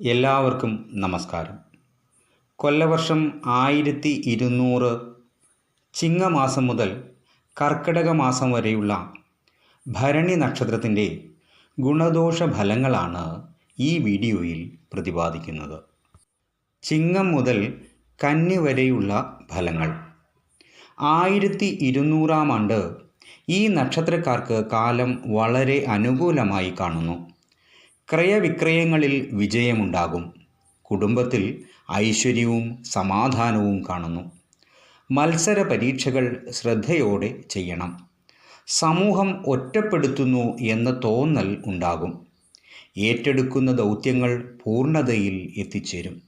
എല്ലാവർക്കും നമസ്കാരം. കൊല്ലവർഷം ആയിരത്തി ഇരുന്നൂറ് ചിങ്ങമാസം മുതൽ കർക്കിടക മാസം വരെയുള്ള ഭരണി നക്ഷത്രത്തിന്റെ ഗുണദോഷ ഫലങ്ങളാണ് ഈ വീഡിയോയിൽ പ്രതിപാദിക്കുന്നത്. ചിങ്ങം മുതൽ കന്നി വരെയുള്ള ഫലങ്ങൾ. ആയിരത്തി ഇരുന്നൂറാം ആണ്ട് ഈ നക്ഷത്രക്കാർക്ക് കാലം വളരെ അനുകൂലമായി കാണുന്നു. ക്രയവിക്രയങ്ങളിൽ വിജയമുണ്ടാകും. കുടുംബത്തിൽ ഐശ്വര്യവും സമാധാനവും കാണുന്നു. മത്സര പരീക്ഷകൾ ശ്രദ്ധയോടെ ചെയ്യണം. സമൂഹം ഒറ്റപ്പെടുത്തുന്നു എന്ന തോന്നൽ ഉണ്ടാകും. ഏറ്റെടുക്കുന്ന ദൗത്യങ്ങൾ പൂർണതയിൽ എത്തിച്ചേരും.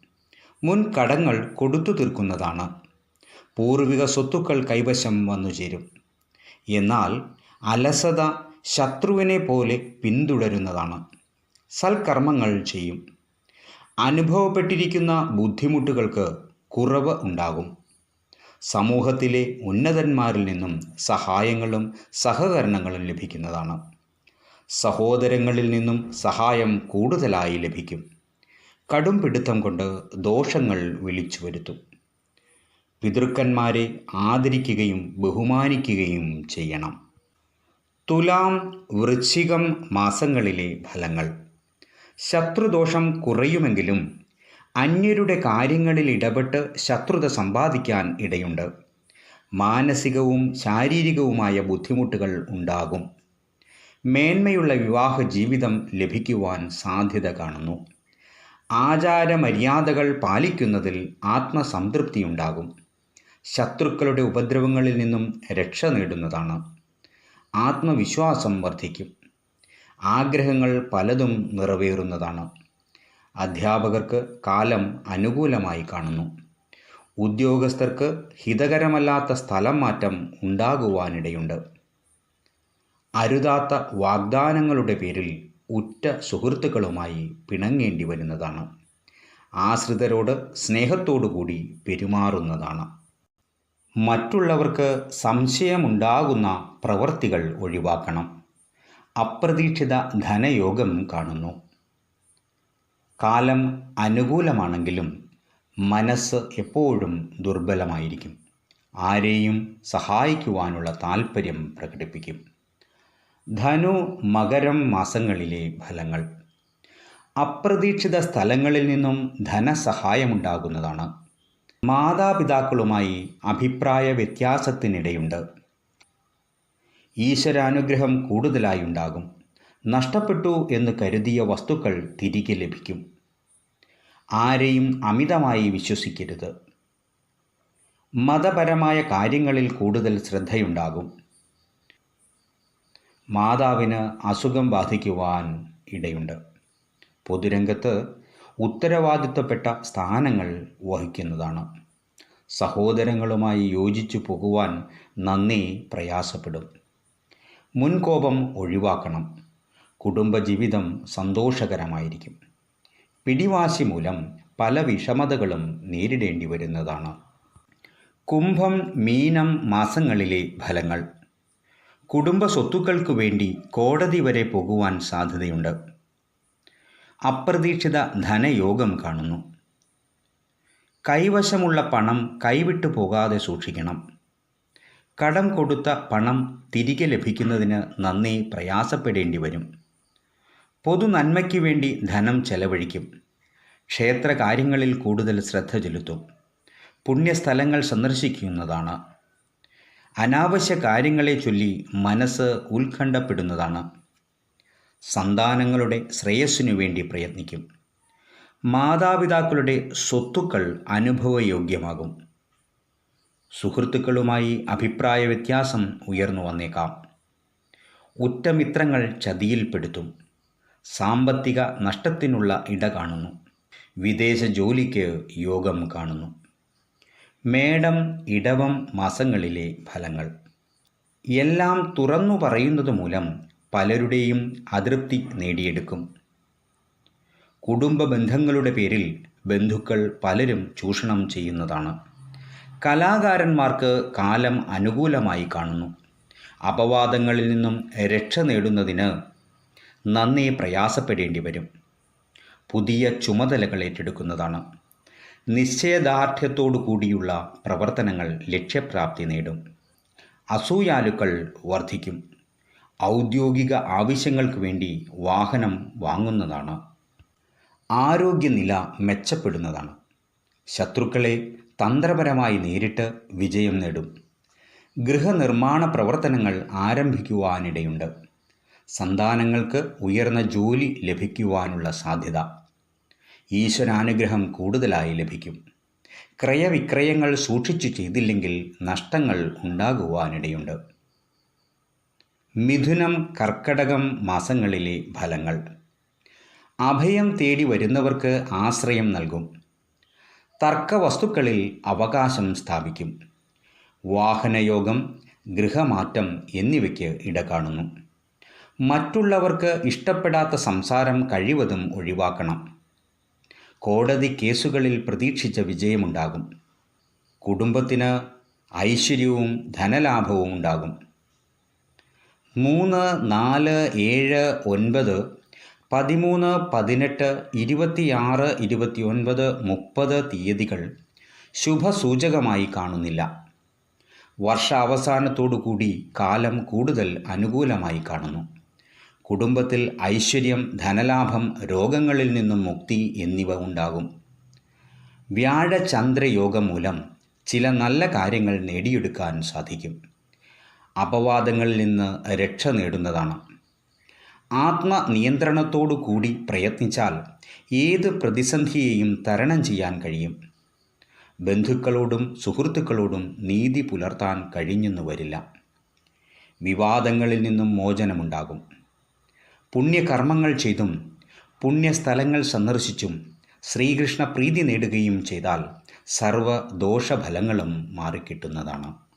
മുൻ കടങ്ങൾ കൊടുത്തു തീർക്കുന്നതാണ്. പൂർവിക സ്വത്തുക്കൾ കൈവശം വന്നു ചേരും. എന്നാൽ അലസത ശത്രുവിനെ പോലെ പിന്തുടരുന്നതാണ്. സൽക്കർമ്മങ്ങൾ ചെയ്യും. അനുഭവപ്പെട്ടിരിക്കുന്ന ബുദ്ധിമുട്ടുകൾക്ക് കുറവ് ഉണ്ടാകും. സമൂഹത്തിലെ ഉന്നതന്മാരിൽ നിന്നും സഹായങ്ങളും സഹകരണങ്ങളും ലഭിക്കുന്നതാണ്. സഹോദരങ്ങളിൽ നിന്നും സഹായം കൂടുതലായി ലഭിക്കും. കടും പിടുത്തം കൊണ്ട് ദോഷങ്ങൾ വിളിച്ചു വരുത്തും. പിതൃക്കന്മാരെ ആദരിക്കുകയും ബഹുമാനിക്കുകയും ചെയ്യണം. തുലാം വൃശ്ചികം മാസങ്ങളിലെ ഫലങ്ങൾ. ശത്രുദോഷം കുറയുമെങ്കിലും അന്യരുടെ കാര്യങ്ങളിൽ ഇടപെട്ട് ശത്രുത സമ്പാദിക്കാൻ ഇടയുണ്ട്. മാനസികവും ശാരീരികവുമായ ബുദ്ധിമുട്ടുകൾ ഉണ്ടാകും. മേന്മയുള്ള വിവാഹ ജീവിതം ലഭിക്കുവാൻ സാധ്യത കാണുന്നു. ആചാരമര്യാദകൾ പാലിക്കുന്നതിൽ ആത്മസംതൃപ്തിയുണ്ടാകും ശത്രുക്കളുടെ ഉപദ്രവങ്ങളിൽ നിന്നും രക്ഷ നേടുന്നതാണ്. ആത്മവിശ്വാസം വർദ്ധിക്കും. ആഗ്രഹങ്ങൾ പലതും നിറവേറുന്നതാണ്. അധ്യാപകർക്ക് കാലം അനുകൂലമായി കാണുന്നു. ഉദ്യോഗസ്ഥർക്ക് ഹിതകരമല്ലാത്ത സ്ഥലം മാറ്റം ഉണ്ടാകുവാനിടയുണ്ട്. അരുതാത്ത വാഗ്ദാനങ്ങളുടെ പേരിൽ ഉറ്റ സുഹൃത്തുക്കളുമായി പിണങ്ങേണ്ടി വരുന്നതാണ്. ആശ്രിതരോട് സ്നേഹത്തോടുകൂടി പെരുമാറുന്നതാണ്. മറ്റുള്ളവർക്ക് സംശയമുണ്ടാകുന്ന പ്രവൃത്തികൾ ഒഴിവാക്കണം. അപ്രതീക്ഷിത ധനയോഗം കാണുന്നു. കാലം അനുകൂലമാണെങ്കിലും മനസ്സ് എപ്പോഴും ദുർബലമായിരിക്കും. ആരെയും സഹായിക്കുവാനുള്ള താൽപ്പര്യം പ്രകടിപ്പിക്കും. ധനു മകരം മാസങ്ങളിലെ ഫലങ്ങൾ. അപ്രതീക്ഷിത സ്ഥലങ്ങളിൽ നിന്നും ധനസഹായമുണ്ടാകുന്നതാണ്. മാതാപിതാക്കളുമായി അഭിപ്രായ വ്യത്യാസത്തിനിടയുണ്ട്. ഈശ്വരാനുഗ്രഹം കൂടുതലായി ഉണ്ടാകും നഷ്ടപ്പെട്ടു എന്ന് കരുതിയ വസ്തുക്കൾ തിരികെ ലഭിക്കും. ആരെയും അമിതമായി വിശ്വസിക്കരുത്. മതപരമായ കാര്യങ്ങളിൽ കൂടുതൽ ശ്രദ്ധയുണ്ടാകും. മാതാവിന് അസുഖം ബാധിക്കുവാൻ ഇടയുണ്ട്. പൊതുരംഗത്ത് ഉത്തരവാദിത്വപ്പെട്ട സ്ഥാനങ്ങൾ വഹിക്കുന്നതാണ്. സഹോദരങ്ങളുമായി യോജിച്ചു പോകുവാൻ നന്ദി പ്രയാസപ്പെടും. മുൻകോപം ഒഴിവാക്കണം. കുടുംബജീവിതം സന്തോഷകരമായിരിക്കും. പിടിവാശി മൂലം പല വിഷമതകളും നേരിടേണ്ടി വരുന്നതാണ്. കുംഭം മീനം മാസങ്ങളിലെ ഫലങ്ങൾ. കുടുംബ സ്വത്തുക്കൾക്കു വേണ്ടി കോടതി വരെ പോകുവാൻ സാധ്യതയുണ്ട്. അപ്രതീക്ഷിത ധനയോഗം കാണുന്നു. കൈവശമുള്ള പണം കൈവിട്ടു പോകാതെ സൂക്ഷിക്കണം. കടം കൊടുത്ത പണം തിരികെ ലഭിക്കുന്നതിന് നന്ദി പ്രയാസപ്പെടേണ്ടി വരും. പൊതു നന്മയ്ക്ക് വേണ്ടി ധനം ചെലവഴിക്കും. ക്ഷേത്ര കാര്യങ്ങളിൽ കൂടുതൽ ശ്രദ്ധ ചെലുത്തും. പുണ്യസ്ഥലങ്ങൾ സന്ദർശിക്കുന്നതാണ്. അനാവശ്യ കാര്യങ്ങളെ ചൊല്ലി മനസ്സ് ഉത്കണ്ഠപ്പെടുന്നതാണ്. സന്താനങ്ങളുടെ ശ്രേയസ്സിനു വേണ്ടി പ്രയത്നിക്കും. മാതാപിതാക്കളുടെ സ്വത്തുക്കൾ അനുഭവയോഗ്യമാകും. സുഹൃത്തുക്കളുമായി അഭിപ്രായ വ്യത്യാസം ഉയർന്നു വന്നേക്കാം. ഉറ്റമിത്രങ്ങൾ ചതിയിൽപ്പെടുത്തും. സാമ്പത്തിക നഷ്ടത്തിനുള്ള ഇട കാണുന്നു. വിദേശ ജോലിക്ക് യോഗം കാണുന്നു. മേടം ഇടവം മാസങ്ങളിലെ ഫലങ്ങൾ. എല്ലാം തുറന്നു പറയുന്നത് മൂലം പലരുടെയും അതൃപ്തി നേടിയെടുക്കും. കുടുംബ ബന്ധങ്ങളുടെ പേരിൽ ബന്ധുക്കൾ പലരും ചൂഷണം ചെയ്യുന്നതാണ്. കലാകാരന്മാർക്ക് കാലം അനുകൂലമായി കാണുന്നു. അപവാദങ്ങളിൽ നിന്നും രക്ഷ നേടുന്നതിന് നന്ദി പ്രയാസപ്പെടേണ്ടി വരും. പുതിയ ചുമതലകൾ ഏറ്റെടുക്കുന്നതാണ്. നിശ്ചയദാർഢ്യത്തോടു കൂടിയുള്ള പ്രവർത്തനങ്ങൾ ലക്ഷ്യപ്രാപ്തി നേടും. അസൂയാലുക്കൾ വർദ്ധിക്കും. ഔദ്യോഗിക ആവശ്യങ്ങൾക്ക് വേണ്ടി വാഹനം വാങ്ങുന്നതാണ്. ആരോഗ്യനില മെച്ചപ്പെടുന്നതാണ്. ശത്രുക്കളെ തന്ത്രപരമായി നേരിട്ട് വിജയം നേടും. ഗൃഹനിർമ്മാണ പ്രവർത്തനങ്ങൾ ആരംഭിക്കുവാനിടയുണ്ട്. സന്താനങ്ങൾക്ക് ഉയർന്ന ജോലി ലഭിക്കുവാനുള്ള സാധ്യത. ഈശ്വരാനുഗ്രഹം കൂടുതലായി ലഭിക്കും. ക്രയവിക്രയങ്ങൾ സൂക്ഷിച്ചു ചെയ്തില്ലെങ്കിൽ നഷ്ടങ്ങൾ ഉണ്ടാകുവാനിടയുണ്ട്. മിഥുനം കർക്കടകം മാസങ്ങളിലെ ഫലങ്ങൾ. അഭയം തേടി വരുന്നവർക്ക് ആശ്രയം നൽകും. തർക്കവസ്തുക്കളിൽ അവകാശം സ്ഥാപിക്കും. വാഹനയോഗം ഗൃഹമാറ്റം എന്നിവയ്ക്ക് ഇട കാണുന്നു മറ്റുള്ളവർക്ക് ഇഷ്ടപ്പെടാത്ത സംസാരം കഴിവതും ഒഴിവാക്കണം. കോടതി കേസുകളിൽ പ്രതീക്ഷിച്ച വിജയമുണ്ടാകും. കുടുംബത്തിന് ഐശ്വര്യവും ധനലാഭവും ഉണ്ടാകും. മൂന്ന് നാല് ഏഴ് ഒൻപത് പതിമൂന്ന് പതിനെട്ട് ഇരുപത്തിയാറ് ഇരുപത്തിയൊൻപത് മുപ്പത് തീയതികൾ ശുഭസൂചകമായി കാണുന്നില്ല. വർഷാവസാനത്തോടുകൂടി കാലം കൂടുതൽ അനുകൂലമായി കാണുന്നു. കുടുംബത്തിൽ ഐശ്വര്യം ധനലാഭം രോഗങ്ങളിൽ നിന്നും മുക്തി എന്നിവ ഉണ്ടാകും. വ്യാഴചന്ദ്രയോഗം മൂലം ചില നല്ല കാര്യങ്ങൾ നേടിയെടുക്കാൻ സാധിക്കും. അപവാദങ്ങളിൽ നിന്ന് രക്ഷ നേടുന്നതാണ്. ആത്മനിയന്ത്രണത്തോടു കൂടി പ്രയത്നിച്ചാൽ ഏത് പ്രതിസന്ധിയെയും തരണം ചെയ്യാൻ കഴിയും. ബന്ധുക്കളോടും സുഹൃത്തുക്കളോടും നീതി പുലർത്താൻ കഴിഞ്ഞെന്നു വരില്ല. വിവാദങ്ങളിൽ നിന്നും മോചനമുണ്ടാകും. പുണ്യകർമ്മങ്ങൾ ചെയ്തും പുണ്യസ്ഥലങ്ങൾ സന്ദർശിച്ചും ശ്രീകൃഷ്ണ പ്രീതി നേടുകയും ചെയ്താൽ സർവ ദോഷഫലങ്ങളും മാറിക്കിട്ടുന്നതാണ്.